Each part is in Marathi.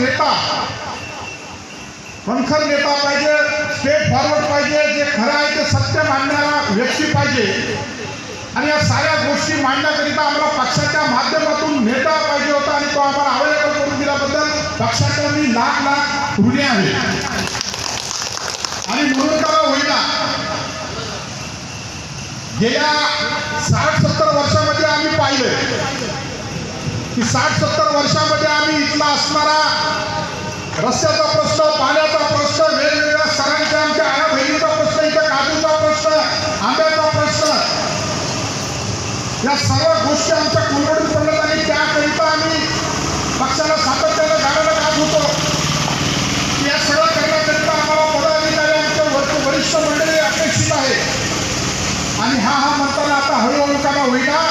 नेता खणखर नेता पाहिजे स्टेट फॉरवर्ड पाहिजे जे खरं आहे ते सत्य मांडणारा व्यक्ती पाहिजे. आणि या साऱ्या गोष्टी मांडण्याकरिता आम्हाला पक्षाच्या माध्यमातून नेता पाहिजे होता आणि तो आम्हाला अवेलेबल करून दिल्याबद्दल पक्षाच्या मी लाख लाख ऋणी आहे. आणि म्हणून का होईना गेल्या साठ सत्तर वर्षामध्ये आम्ही पाहिलं की साठ सत्तर वर्षामध्ये आम्ही असणारा रस्त्याचा प्रश्न पाण्याचा प्रश्न वेगवेगळ्या सरांच्या आमच्या आया बहिणीचा प्रश्न इथं काजूचा प्रश्न आंब्याचा प्रश्न या सर्व गोष्टी आमच्या कुलवडीत पडल्यात आणि त्याकरिता आम्ही पक्षाला सातत्यानं गाण्याला जात होतो. या सगळं करण्याकरिता आम्हाला पदाधिकारी आमच्या वर- वरिष्ठ मंडळी अपेक्षित आहे आणि हा हा म्हणताना आता हळूहळू का होईना.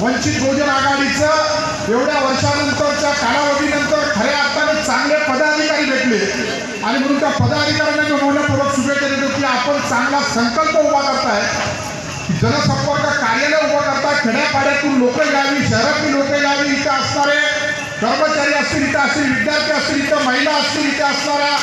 वंचित बहुजन आघाडीचं एवढ्या वर्षानंतरच्या कालावधीनंतर खऱ्या अर्थाने चांगले पदाधिकारी भेटले. आणि म्हणून त्या पदाधिकाऱ्यांना मी मौल्यपूर्वक शुभेच्छा देतो की आपण चांगला संकल्प उभा करताय जनसंपर्क कार्यालय उभं करताय खेड्यापाड्यातून लोक यावी शहरातली लोक यावी इथं असणारे कर्मचारी असतील इथं असतील विद्यार्थी असतील इथं महिला असतील इथे असणाऱ्या